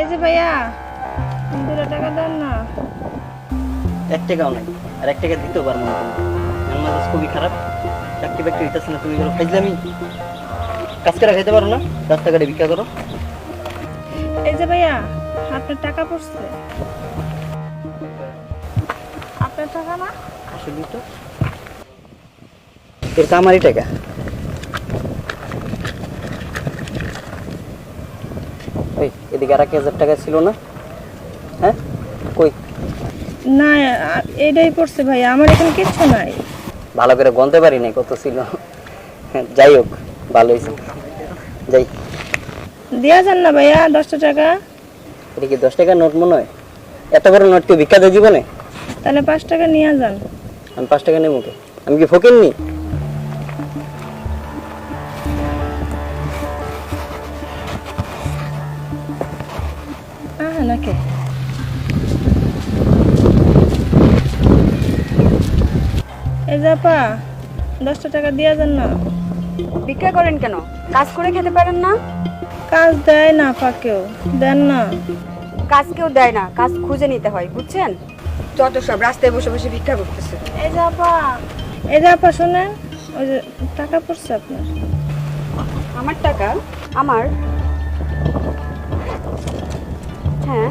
এই যে ভাইয়া দুটো টাকা দেন না। এক টাকাও নাই আর এক টাকা দিতেও পারব না তুমি। আমার মেজাজ খুবই খারাপ চাকরি বাকরি হইতেছে না তুমি এগুলো ফাইজলামি। কাজ করে খাইতে পারো না রাস্তাঘাটে ভিক্ষা করো। এই যে ভাইয়া আপনার টাকা পড়ছে। আপনার টাকা না? আসলে তো। এটা আমারই টাকা। এদিকে আর এক হাজার টাকা ছিল না। হ্যাঁ? কই? না এইটাই পড়ছে ভাইয়া আমার এখানে কিচ্ছু নাই। ভালো করে গনতে পারি নাই কত ছিল। যাই হোক ভালো হয়েছে যাই। দেওয়া যান না ভাইয়া দশটা টাকা। এটা কি দশ টাকার নোট মনে হয়? এত বড় নোট কি ভিক্ষা দেয় জীবনে? তাহলে পাঁচ টাকা নিয়ে যান। আমি পাঁচ টাকা নেব আমি কি ফকির নি? এই যে আপা দশটা টাকা দেওয়া যান না। ভিক্ষা করেন কেন? কাজ করে খেতে পারেন না? কাজ দেয় না আপা কেউ দেন না। কাজ কেউ দেয় না কাজ খুঁজে নিতে হয় বুঝছেন? যত সব রাস্তায় বসে বসে ভিক্ষা করতেছে। এই আপা এই আপা শোনেন ওই যে টাকা পড়ছে আপনার। আমার টাকা? আমার? হ্যাঁ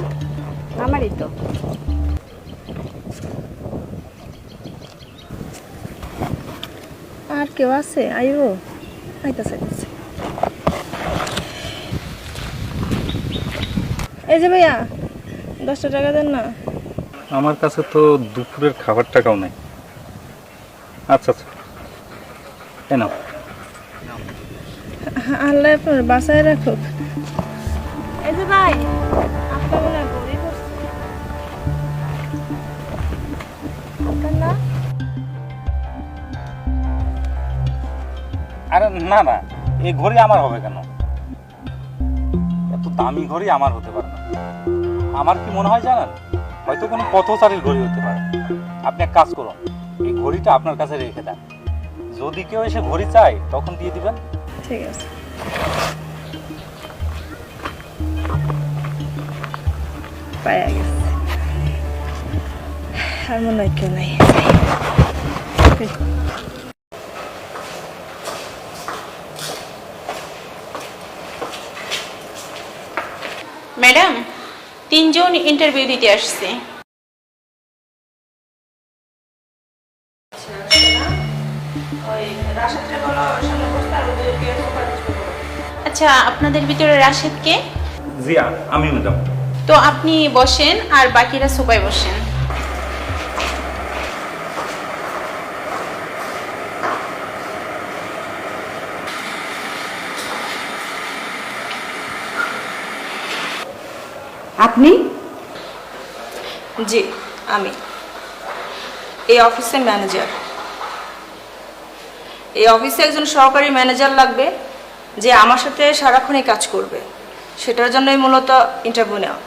আমারই তো আর কেউ আছে? আইবো আইতাছে আইতাছে। এই যে ভাইয়া দশটা টাকা দেন না? আমার কাছে তো দুপুরের খাবার টাকাও নেই। আচ্ছা আচ্ছা। এই নাও। আল্লাহ আপনার বাসায় রাখুক। এই যে ভাই আরে না না, এই ঘড়ি আমার হবে কেন? এত দামি ঘড়ি আমার হতে পারে না। আমার কি মনে হয় জানেন? হয়তো কোনো পথচারীর ঘড়ি হতে পারে। আপনি এক কাজ করুন, এই ঘড়িটা আপনার কাছে রেখে দেন। যদি কেউ এসে ঘড়ি চায়, তখন দিয়ে দিবেন। ঠিক আছে। আর মনে হয় কেউ নাই। ম্যাডাম তিনজন ইন্টারভিউ দিতে আসছে। আচ্ছা আপনাদের ভিতরে রাশেদ কে? জিয়া আমি ম্যাডাম তো আপনি বসেন আর বাকিরা সোফায় বসেন। আপনি? জি, আমি। এই অফিসের ম্যানেজার। এই অফিসে একজন সহকারী ম্যানেজার লাগবে, যে আমার সাথে সারাক্ষণই কাজ করবে। সেটার জন্যই মূলত ইন্টারভিউ নেওয়া।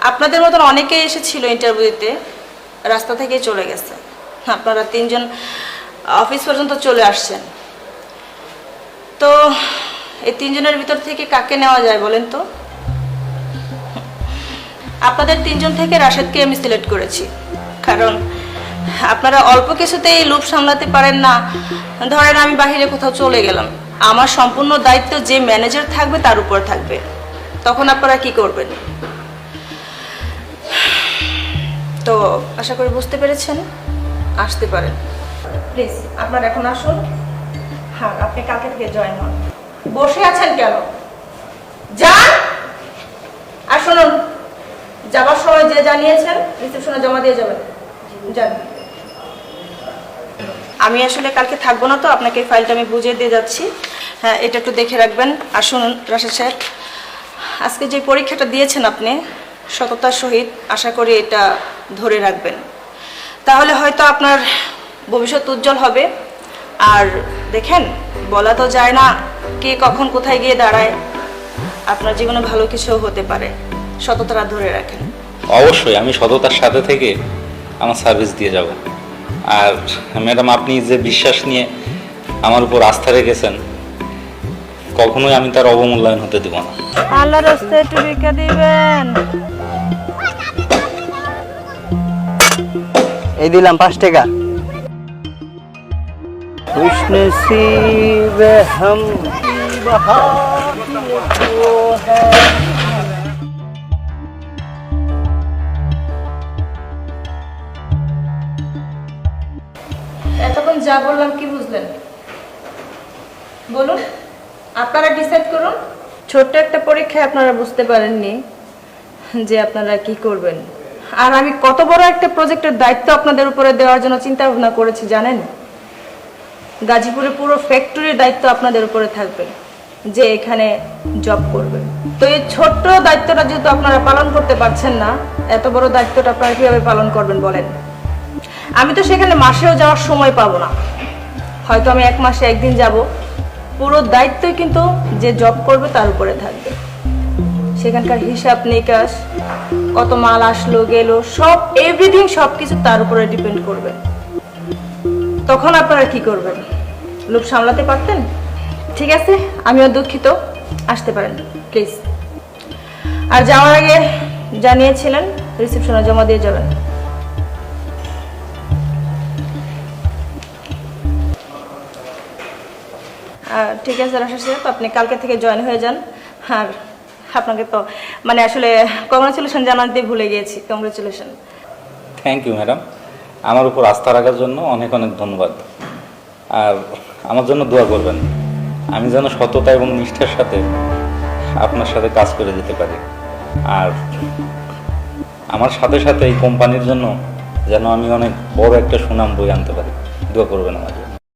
আপনাদের মতন অনেকেই এসেছিল ইন্টারভিউ দিতে, রাস্তা থেকেই চলে গেছে। আপনারা তিনজন অফিস পর্যন্ত চলে আসছেন। তো, এই তিনজনের ভিতর থেকে কাকে নেওয়া যায় বলেন তো? আপনাদের তিনজন থেকে রাশেদকে আমি সিলেক্ট করেছি। কারণ আপনারা অল্প কিছুতেই লুপ সামলাতে পারেন না। ধরেন আমি বাইরে কোথাও চলে গেলাম। আমার সম্পূর্ণ দায়িত্ব যে ম্যানেজার থাকবে তার উপর থাকবে। তখন আপনারা কি করবেন? তো আশা করি বুঝতে পেরেছেন। আসতে পারেন। প্লিজ, আপনার এখন আসুন। হ্যাঁ আপনি কালকে থেকে জয়েন হন। বসে আছেন কেন যান আর শুনুন যাবার সময় যে জানিয়েছেন রিসেপশনে জমা দিয়ে যাবেন। যান। আমি আসলে কালকে থাকব না তো, আপনাকে ফাইলটা আমি বুঝিয়ে দিয়ে যাচ্ছি। হ্যাঁ এটা একটু দেখে রাখবেন। আর শুনুন, রাশেদ সাহেব, আজকে যে পরীক্ষাটা দিয়েছেন আপনি, সততার সহিত, আশা করি এটা ধরে রাখবেন। তাহলে হয়তো আপনার ভবিষ্যৎ উজ্জ্বল হবে। আর দেখেন, বলা তো যায় না কে কখন কোথায় গিয়ে দাঁড়ায়। আপনার জীবনে ভালো কিছু হতে পারে। সততাটা ধরে রাখেন অবশ্যই আমি সততার সাথে থেকে আমার সার্ভিস দিয়ে যাব আর ম্যাডাম আপনি যে বিশ্বাস নিয়ে আমার উপর আস্থা রেখেছেন কখনোই আমি তার অবমূল্যায়ন হতে দেব না আল্লাহর রাস্তায় একটু দিবেন এই দিলাম পাঁচ টাকা হম বহা যা বললাম কি বুঝলেন? বলুন, আপনারা ডিসাইড করুন। ছোট্ট একটা পরীক্ষায় আপনারা বুঝতে পারেননি যে আপনারা কি করবেন। আর আমি কত বড় একটা প্রজেক্টের দায়িত্ব আপনাদের উপরে দেওয়ার জন্য চিন্তা ভাবনা করেছি, জানেন? গাজীপুরে পুরো ফ্যাক্টরির দায়িত্ব আপনাদের উপরে থাকবে যে এখানে জব করবে তো এই ছোট্ট দায়িত্বটা যেহেতু আপনারা পালন করতে পারছেন না, এত বড় দায়িত্বটা আপনারা কীভাবে পালন করবেন বলেন? আমি তো সেখানে মাসেও যাওয়ার সময় পাবো না। হয়তো আমি এক মাসে একদিন যাব। পুরো দায়িত্বই কিন্তু যে জব করবে তার উপরে থাকবে। সেখানকার হিসাব নিকাশ, কত মাল আসলো, গেল, সব এভরিথিং সব কিছু তার উপরে ডিপেন্ড করবে। তখন আপনারা কি করবেন? লোক সামলাতে পারতেন? ঠিক আছে, আমিও দুঃখিত। আসতে পারেন প্লিজ আর যাওয়ার আগে জানিয়েছিলেন রিসেপশনে জমা দিয়ে যাবেন। ঠিক আছে রাশা সাহেব আপনি কালকে থেকে জয়েন হয়ে যান। আর আপনাকে তো মানে আসলে কংগ্রাচুলেশন জানাতে ভুলে গিয়েছি। কংগ্রাচুলেশন থ্যাংক ইউ ম্যাডাম আমার উপর আস্থা রাখার জন্য অনেক অনেক ধন্যবাদ। আর আমার জন্য দোয়া করবেন। আমি যেন সততা এবং নিষ্ঠার সাথে আপনার সাথে কাজ করে যেতে পারি। আর আমার সাথে সাথে এই কোম্পানির জন্য যেন আমি অনেক বড় একটা সুনাম বই আনতে পারি। দোয়া করবেন আমাকে।